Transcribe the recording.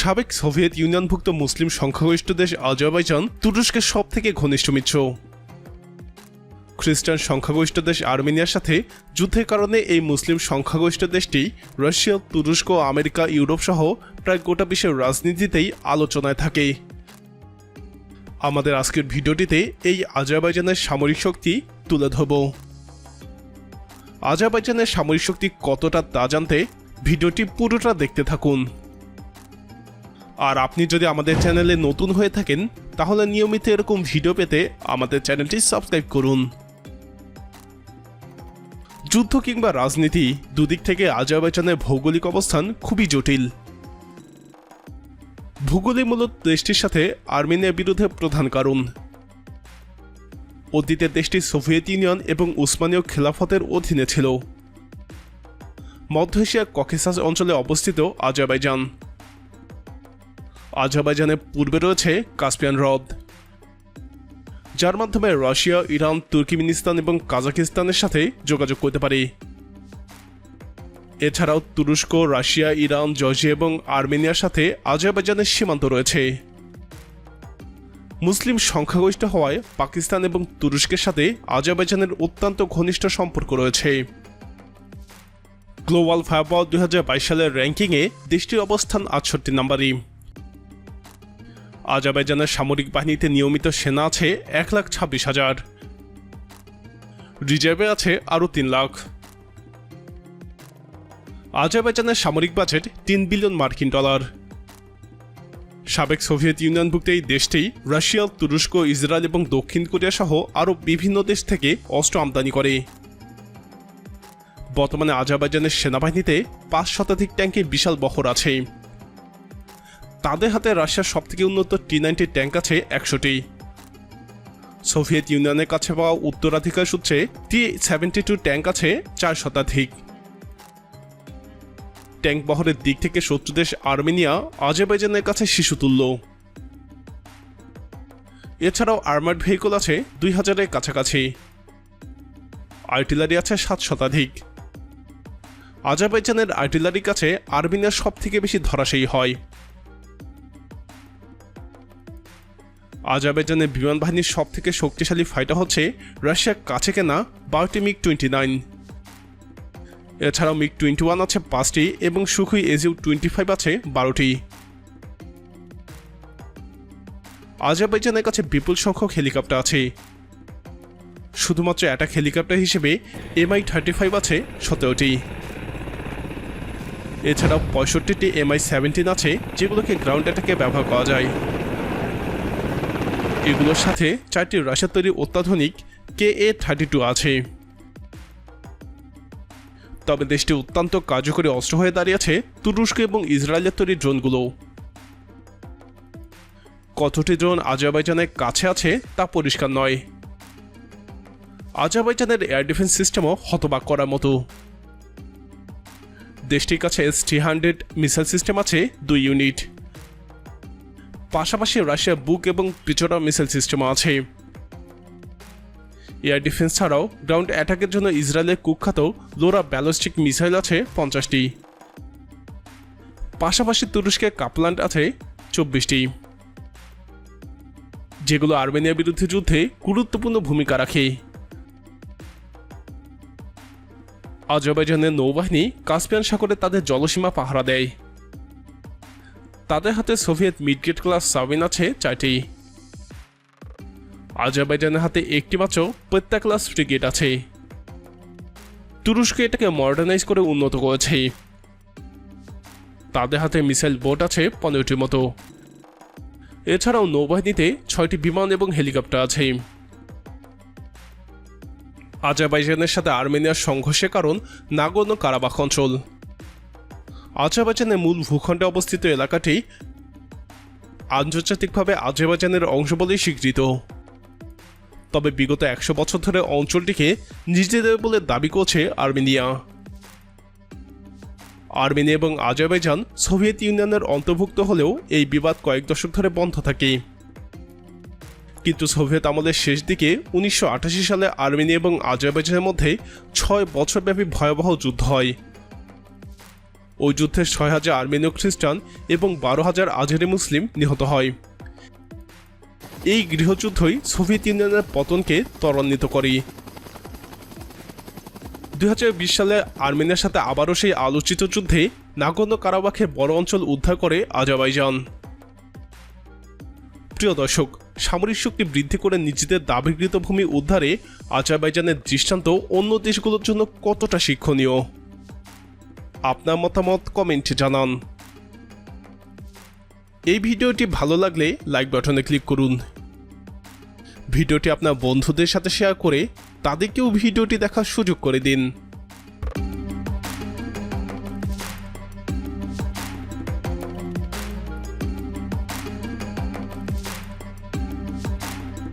সাবেক সোভিয়েত ইউনিয়নভুক্ত মুসলিম সংখ্যাগরিষ্ঠ দেশ আজারবাইজান তুরস্কের সব থেকে ঘনিষ্ঠ মিত্র। খ্রিস্টান সংখ্যাগরিষ্ঠ দেশ আর্মেনিয়ার সাথে যুদ্ধের কারণে এই মুসলিম সংখ্যাগরিষ্ঠ দেশটি রাশিয়া, তুরস্ক, আমেরিকা, ইউরোপ সহ প্রায় গোটা বিশ্বের রাজনীতিতেই আলোচনায় থাকে। আমাদের আজকের ভিডিওটিতে এই আজারবাইজানের সামরিক শক্তি তুলে ধরব। আজারবাইজানের সামরিক শক্তি কতটা তা জানতে ভিডিওটি পুরোটা দেখতে থাকুন। আর আপনি যদি আমাদের চ্যানেলে নতুন হয়ে থাকেন, তাহলে নিয়মিত এরকম ভিডিও পেতে আমাদের চ্যানেলটি সাবস্ক্রাইব করুন। যুদ্ধ কিংবা রাজনীতি দুদিক থেকে আজারবাইজানের ভৌগোলিক অবস্থান খুবই জটিল। ভূগোলে মূলত দেশটির সাথে আর্মেনিয়ার বিরুদ্ধে প্রধান কারণ। অতীতে দেশটি সোভিয়েত ইউনিয়ন এবং উসমানীয় খেলাফতের অধীনে ছিল। মধ্য এশিয়ার ককেসাস অঞ্চলে অবস্থিত আজারবাইজান। আজারবাইজানের পূর্বে রয়েছে কাস্পিয়ান হ্রদ। যার মাধ্যমে রাশিয়া, ইরান, তুর্কিমিনিস্তান এবং কাজাকিস্তানের সাথে যোগাযোগ করতে পারে। এছাড়াও তুরস্ক, রাশিয়া, ইরান, জর্জিয়া এবং আর্মেনিয়ার সাথে আজারবাইজানের সীমান্ত রয়েছে। মুসলিম সংখ্যাগরিষ্ঠ হওয়ায় পাকিস্তান এবং তুরস্কের সাথে আজারবাইজানের অত্যন্ত ঘনিষ্ঠ সম্পর্ক রয়েছে। গ্লোবাল ফায়ারবল দুই সালের র্যাঙ্কিংয়ে দেশটির অবস্থান আটষট্টি নম্বরই। আজারবাইজানের সামরিক বাহিনীতে নিয়মিত সেনা আছে এক লাখ ছাব্বিশ হাজার। রিজার্ভে আছে আরও তিন লাখ। আজারবাইজানের সামরিক বাজেট তিন বিলিয়ন মার্কিন ডলার। সাবেক সোভিয়েত ইউনিয়নভুক্ত এই দেশটি রাশিয়া, তুরস্ক, ইসরায়েল এবং দক্ষিণ কোরিয়া সহ আরও বিভিন্ন দেশ থেকে অস্ত্র আমদানি করে। বর্তমানে আজারবাইজানের সেনাবাহিনীতে পাঁচ শতাধিক ট্যাঙ্কের বিশাল বহর আছে। তাদের হাতে রাশিয়ার সবথেকে উন্নত টি নাইনটি ট্যাঙ্ক আছে একশোটি। সোভিয়েত ইউনিয়নের কাছে পাওয়া উত্তরাধিকার সূত্রে টি সেভেন্টি টু ট্যাঙ্ক আছে চার শতাধিক। ট্যাঙ্ক বহরের দিক থেকে শত্রু দেশ আর্মেনিয়া, আজারবাইজানের কাছে শিশুতুল্য এছাড়াও আর্মার্ড ভেহিকল আছে দুই হাজারের কাছাকাছি। আর্টিলারি আছে সাত শতাধিক। আজারবাইজানের আর্টিলারির কাছে আর্মেনিয়ার সব থেকে বেশি ধরাশায়ী হয়। আজারবাইজানের বিমান বাহিনীর সব থেকে শক্তিশালী ফাইটার হচ্ছে রাশিয়ার কাছে কেনা বারোটি মিগ টোয়েন্টি নাইন এছাড়াও মিগ টোয়েন্টি ওয়ান আছে পাঁচটি এবং সুখুই এজিউ টোয়েন্টি ফাইভ আছে বারোটি। আজারবাইজানের কাছে বিপুল সংখ্যক হেলিকপ্টার আছে। শুধুমাত্র অ্যাটাক হেলিকপ্টার হিসেবে এমআই থার্টি ফাইভ আছে সতেরোটি। এছাড়াও পঁয়ষট্টিটি এমআই সেভেন্টিন আছে যেগুলোকে গ্রাউন্ড অ্যাটাকে ব্যবহার করা যায়। এগুলোর সাথে চারটি রাশিয়ার তৈরি অত্যাধুনিক কে এ থার্টি টু আছে। তবে দেশটি অত্যন্ত কার্যকরী অস্ত্র হয়ে দাঁড়িয়েছে তুরস্ক এবং ইসরায়েলের তৈরি ড্রোনগুলো। কতটি ড্রোন আজারবাইজানের কাছে আছে তা পরিষ্কার নয়। আজারবাইজানের এয়ার ডিফেন্স সিস্টেমও হতবাক করার মতো। দেশটির কাছে S three hundred missile system আছে দুই ইউনিট। পাশাপাশি রাশিয়ার বুক এবং পিচোরা মিসাইল সিস্টেমও আছে। এয়ার ডিফেন্স ছাড়াও গ্রাউন্ড অ্যাটাকের জন্য ইসরায়েলের কুখ্যাত লোরা ব্যালিস্টিক মিসাইল আছে পঞ্চাশটি। পাশাপাশি তুরস্কের কাপল্যান্ড আছে চব্বিশটি। যেগুলো আর্মেনিয়ার বিরুদ্ধে যুদ্ধে গুরুত্বপূর্ণ ভূমিকা রাখে। আজারবাইজানের নৌবাহিনী কাস্পিয়ান সাগরে তাদের জলসীমা পাহারা দেয়। তাদের হাতে সোভিয়েত মিডগেট ক্লাস সাবিন আছে চারটি। আজারবাইজানের হাতে একটি মাত্র প্রত্যেক ক্লাস ফ্রিগেট আছে। তুরস্ক এটাকে মডার্নাইজ করে উন্নত করেছে। তাদের হাতে মিসাইল বোট আছে পনেরোটির মতো। এছাড়াও নৌবাহিনীতে ছয়টি বিমান এবং হেলিকপ্টার আছে। আজারবাইজানের সাথে আর্মেনিয়ার সংঘর্ষের কারণ নাগর্ণ কারাবাখ অঞ্চল। আজারবাইজানের মূল ভূখণ্ডে অবস্থিত এলাকাটি আন্তর্জাতিকভাবে আজারবাইজানের অংশ বলেই স্বীকৃত। তবে বিগত একশো বছর ধরে অঞ্চলটিকে নিজেদের বলে দাবি করছে আর্মেনিয়া। আর্মেনিয়া এবং আজারবাইজান সোভিয়েত ইউনিয়নের অন্তর্ভুক্ত হলেও এই বিবাদ কয়েক দশক ধরে বন্ধ থাকে। কিন্তু সোভিয়েত আমলের শেষ দিকে উনিশশো আঠাশি সালে আর্মেনিয়া এবং আজারবাইজানের মধ্যে ছয় বছরব্যাপী ভয়াবহ যুদ্ধ হয়। ওই যুদ্ধে ছয় হাজার আর্মেনীয় খ্রিস্টান এবং বারো হাজার আজেরি মুসলিম নিহত হয়। এই গৃহযুদ্ধই সোভিয়েত ইউনিয়নের পতনকে ত্বরান্বিত করে। দু হাজার বিশ সালে আর্মেনিয়ার সাথে আবারও সেই আলোচিত যুদ্ধে নাগর্ণ কারাবাখের বড় অঞ্চল উদ্ধার করে আজারবাইজান। প্রিয় দর্শক, সামরিক শক্তি বৃদ্ধি করে নিজেদের দাবিকৃত ভূমি উদ্ধারে আজারবাইজানের দৃষ্টান্ত অন্য দেশগুলোর জন্য কতটা শিক্ষণীয়? আপনার মতামত কমেন্টে জানান। এই ভিডিওটি ভালো লাগলে লাইক বাটনে ক্লিক করুন। ভিডিওটি আপনার বন্ধুদের সাথে শেয়ার করে তাদেরকেও ভিডিওটি দেখার সুযোগ করে দিন।